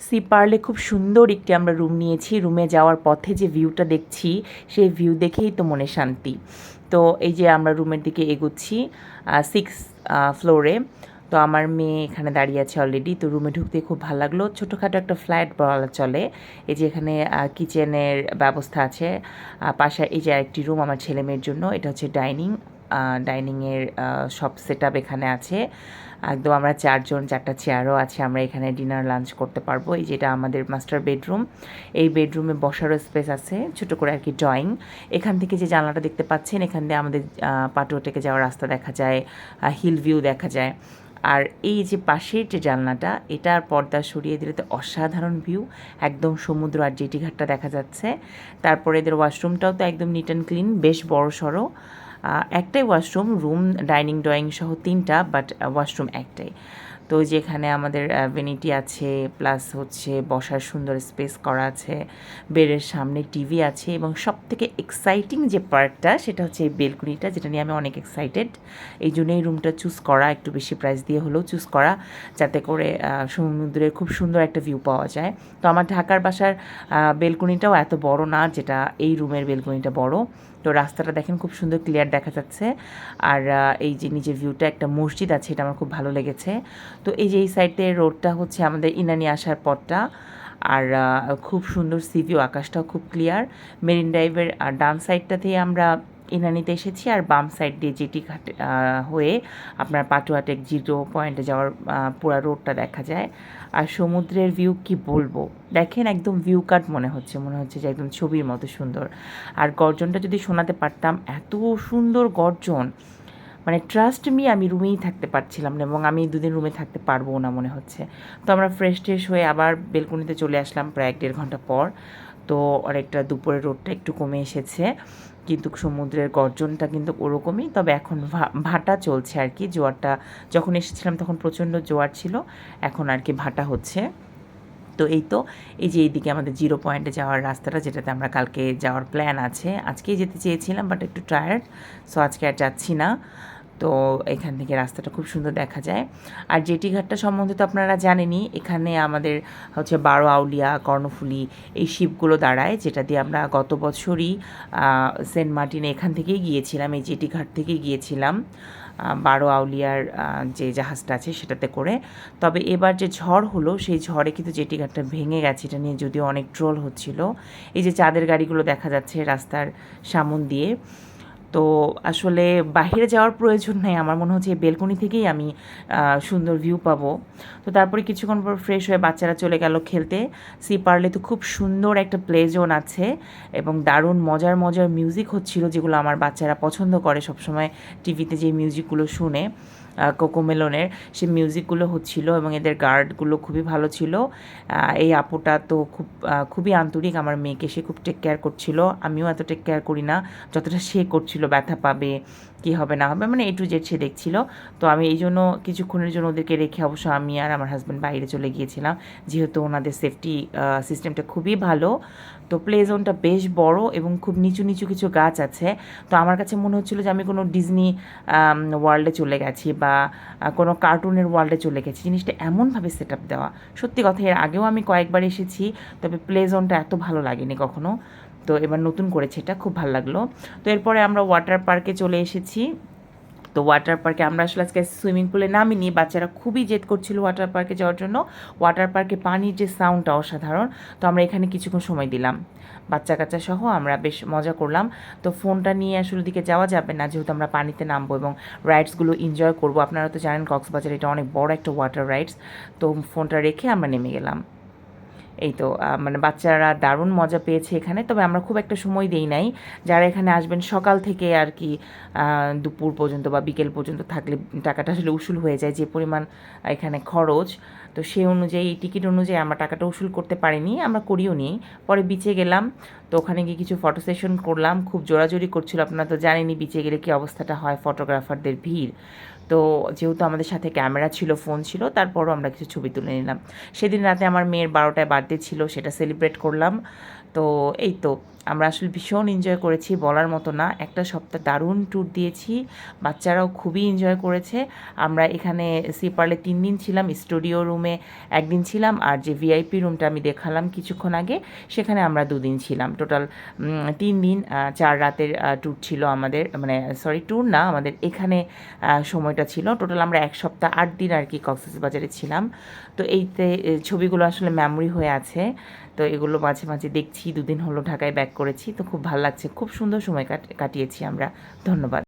C Parle খুব সুন্দর একটি আমরা রুম নিয়েছি। রুমে যাওয়ার পথে যে ভিউটা দেখছি, সেই ভিউ দেখেই তো মনে শান্তি। তো এই যে আমরা রুমের দিকে এগোচ্ছি সিক্স ফ্লোরে তো আমার মেয়ে এখানে দাঁড়িয়ে আছে অলরেডি তো রুমে ঢুকতে খুব ভালো লাগল। ছোটোখাটো একটা ফ্ল্যাট বলা চলে। এই যে এখানে কিচেনের ব্যবস্থা আছে। পাশে এই যে একটি রুম আমার ছেলে মেয়ের জন্য। এটা হচ্ছে ডাইনিং ডাইনিংয়ের সব সেট এখানে আছে। একদম আমরা চারজন, চারটা চেয়ারও আছে, আমরা এখানে ডিনার লাঞ্চ করতে পারব। এই যেটা আমাদের মাস্টার বেডরুম এই বেডরুমে বসারও স্পেস আছে, ছোট করে আর কি ড্রয়িং এখান থেকে যে জানলাটা দেখতে পাচ্ছেন, এখান দিয়ে আমাদের পাটুয়াটেকে যাওয়ার রাস্তা দেখা যায় হিল ভিউ দেখা যায়। আর এই যে পাশের যে জানলাটা, এটার পর্দা সরিয়ে দিলে তো অসাধারণ ভিউ একদম সমুদ্র আর জেটি ঘাটটা দেখা যাচ্ছে। তারপরে এদের ওয়াশরুমটাও তো একদম নিট অ্যান্ড ক্লিন বেশ বড় সড়ো একটাই ওয়াশরুম রুম ডাইনিং ড্রয়িং সহ তিনটা বাট ওয়াশরুম একটাই। তো যেখানে আমাদের ভেনিটি আছে প্লাস হচ্ছে বসার সুন্দর স্পেস করা আছে, বেডের সামনে টিভি আছে এবং সব থেকে এক্সাইটিং যে পার্টটা সেটা হচ্ছে এই বেলকুনিটা, যেটা নিয়ে আমি অনেক এক্সাইটেড এই জন্য এই রুমটা চুজ করা, একটু বেশি প্রাইস দিয়ে হলেও চুজ করা, যাতে করে সমুদ্রের খুব সুন্দর একটা ভিউ পাওয়া যায়। তো আমার ঢাকার বাসার বেলকুনিটাও এত বড় না যেটা এই রুমের বেলকুনিটা বড়। তো রাস্তাটা দেখেন খুব সুন্দর ক্লিয়ার দেখা যাচ্ছে। আর এই যে নিচের ভিউটা একটা মসজিদ আছে, এটা আমার খুব ভালো লেগেছে। তো এই যে এই সাইডের রোডটা হচ্ছে আমাদের ইনানি আসার পথটা। আর খুব সুন্দর সিভিউ আকাশটাও খুব ক্লিয়ার মেরিন ড্রাইভের ডান সাইডটাতেই আমরা ইনানিতে এসেছি আর বাম সাইড দিয়ে যেটি ঘাট হয়ে আপনার পাটুয়াটেক জিরো পয়েন্টে যাওয়ার পুরা রোডটা দেখা যায়। আর সমুদ্রের ভিউ কি বলব? দেখেন একদম ভিউ কাট মনে হচ্ছে মনে হচ্ছে যে একদম ছবির মতো সুন্দর। আর গর্জনটা যদি শোনাতে পারতাম, এত সুন্দর গর্জন। মানে ট্রাস্ট মি আমি রুমেই থাকতে পারছিলাম না এবং আমি দুদিন রুমে থাকতে পারব না মনে হচ্ছে। তো আমরা ফ্রেশ ট্রেশ হয়ে আবার বেলকুনিতে চলে আসলাম প্রায় এক দেড় ঘণ্টা পর। তো অনেকটা দুপুরের রোদটা একটু কমে এসেছে। কিন্তু সমুদ্রের গর্জনটা কিন্তু ওরকমই। তবে এখন ভাটা চলছে আর কি। জোয়ারটা, যখন এসেছিলাম তখন প্রচণ্ড জোয়ার ছিল। এখন আর কি ভাটা হচ্ছে। তো এই তো, এই যে এইদিকে আমাদের জিরো পয়েন্টে যাওয়ার রাস্তাটা, যেটাতে আমরা কালকে যাওয়ার প্ল্যান আছে। আজকেই যেতে চেয়েছিলাম বাট একটু টায়ার্ড সো আজকে আর যাচ্ছি না। তো এখান থেকে রাস্তাটা খুব সুন্দর দেখা যায়। আর জেটি ঘাটটা সম্বন্ধে তো আপনারা জানেনই, এখানে আমাদের হচ্ছে বারো আউলিয়া, কর্ণফুলি এই শিপগুলো দাঁড়ায়, যেটা দিয়ে আমরা গত বছরই সেন্ট মার্টিনে এখান থেকেই গিয়েছিলাম, এই জেটি ঘাট থেকেই গিয়েছিলাম বারো আউলিয়ার যে জাহাজটা আছে সেটাতে করে। তবে এবার যে ঝড় হলো, সেই ঝড়ে কিন্তু জেটি ঘাটটা ভেঙে গেছে, এটা নিয়ে যদিও অনেক ট্রোল হচ্ছিল। এই যে চাঁদের গাড়িগুলো দেখা যাচ্ছে রাস্তার সামন দিয়ে। তো আসলে বাহিরে যাওয়ার প্রয়োজন নেই। আমার মনে হচ্ছে বেলকনি থেকেই আমি সুন্দর ভিউ পাবো। তো তারপরে কিছুক্ষণ পর ফ্রেশ হয়ে বাচ্চারা চলে গেল খেলতে। সি পার্লে তো খুব সুন্দর একটা প্লে জোন আছে এবং দারুণ মজার মজার মিউজিক হচ্ছিল যেগুলো আমার বাচ্চারা পছন্দ করে সবসময় টিভিতে যে মিউজিকগুলো শুনে। কোকোমেলনের সে মিউজিকগুলো হচ্ছিল এবং এদের গার্ডগুলো খুবই ভালো ছিল। এই আপুটা তো খুব খুবই আন্তরিক আমার মেয়েকে, সে খুব টেক কেয়ার করছিল। আমিও এত টেক কেয়ার করি না, যতটা সে করছিল, ব্যথা পাবে, কি হবে না হবে মানে এ টু জেড সে দেখছিল। তো আমি এই জন্য কিছুক্ষণের জন্য ওদেরকে রেখে অবশ্য আমি আর আমার হাজব্যান্ড বাইরে চলে গিয়েছিলাম। যেহেতু ওনাদের সেফটি সিস্টেমটা খুবই ভালো। তো প্লে জোনটা বেশ বড় এবং খুব নিচু নিচু কিছু গাছ আছে। তো আমার কাছে মনে হচ্ছিল যে আমি কোনো ডিজনি ওয়ার্ল্ডে চলে গেছি বা আহ, কোনো কার্টুনের ওয়ার্ল্ডে চলে গেছি। জিনিসটা এমনভাবে সেট আপ দেওয়া। সত্যি কথা এর আগেও আমি কয়েকবার এসেছি তবে প্লে জোনটা এত ভালো লাগেনি কখনো। তো এবার নতুন করেছে এটা খুব ভালো লাগল। তো এরপরে আমরা ওয়াটার পার্কে চলে এসেছি। তো ওয়াটার পার্কে আমরা আসলে আজকে সুইমিং পুলে নামিনি। বাচ্চারা খুবই জেদ করছিল ওয়াটার পার্কে যাওয়ার জন্য। ওয়াটার পার্কে পানির যে সাউন্ডটা অসাধারণ। তো আমরা এখানে কিছুক্ষণ সময় দিলাম। বাচ্চা কাচ্চা সহ আমরা বেশ মজা করলাম। তো ফোনটা নিয়ে আসলে দিকে যাওয়া যাবে না। যেহেতু আমরা পানিতে নামবো এবং রাইডসগুলো এনজয় করব। আপনারা তো জানেন কক্সবাজার এটা অনেক বড় একটা ওয়াটার রাইডস তো ফোনটা রেখে আমরা নেমে গেলাম। এই তো মানে বাচ্চারা দারুণ মজা পেয়েছে এখানে। তবে আমরা খুব একটা সময় দেই নাই। যারা এখানে আসবেন, সকাল থেকে আর কি দুপুর পর্যন্ত বা বিকেল পর্যন্ত থাকলে টাকাটা আসলে উসুল হয়ে যায়, যে পরিমাণ এখানে খরচ। তো সেই অনুযায়ী, টিকিট অনুযায়ী আমরা টাকাটা উসুল করতে পারিনি, আমরা করিও নি। পরে বিচে গেলাম, তো ওখানে গিয়ে কিছু ফটো সেশন করলাম। খুব জোরাজোরি করছিল, আপনারা তো জানেনই বিচে গেলে কি অবস্থাটা হয় ফটোগ্রাফারদের ভিড়। তো যেহেতু আমাদের সাথে ক্যামেরা ছিল, ফোন ছিল, তারপরও আমরা কিছু ছবি তুলে নিলাম। সেদিন রাতে আমার মেয়ের বারোটায় বার্থডে ছিল, সেটা সেলিব্রেট করলাম। তো এই তো, আমরা আসলে ভীষণ এনজয় করেছি বলার মতো না। একটা সপ্তাহ দারুণ ট্যুর দিয়েছি, বাচ্চারাও খুবই এনজয় করেছে। আমরা এখানে সিপার্লে তিন দিন ছিলাম স্টুডিও রুমে একদিন ছিলাম, আর যে ভিআইপি রুমটা আমি দেখালাম কিছুক্ষণ আগে, সেখানে আমরা দুদিন ছিলাম। টোটাল তিন দিন চার রাতের ট্যুর ছিল আমাদের মানে সরি ট্যুর না, আমাদের এখানে সময়টা ছিল। টোটাল আমরা এক সপ্তাহ আট দিন আর কি কক্সবাজারে ছিলাম। তো এইতে ছবিগুলো আসলে মেমোরি হয়ে আছে। তো এগুলো মাঝে মাঝে দেখছি। দুদিন হলো ঢাকায় ব্যাক করেছি, তো খুব ভালো লাগছে। খুব সুন্দর সময় কাট- কাটিয়েছি আমরা। ধন্যবাদ।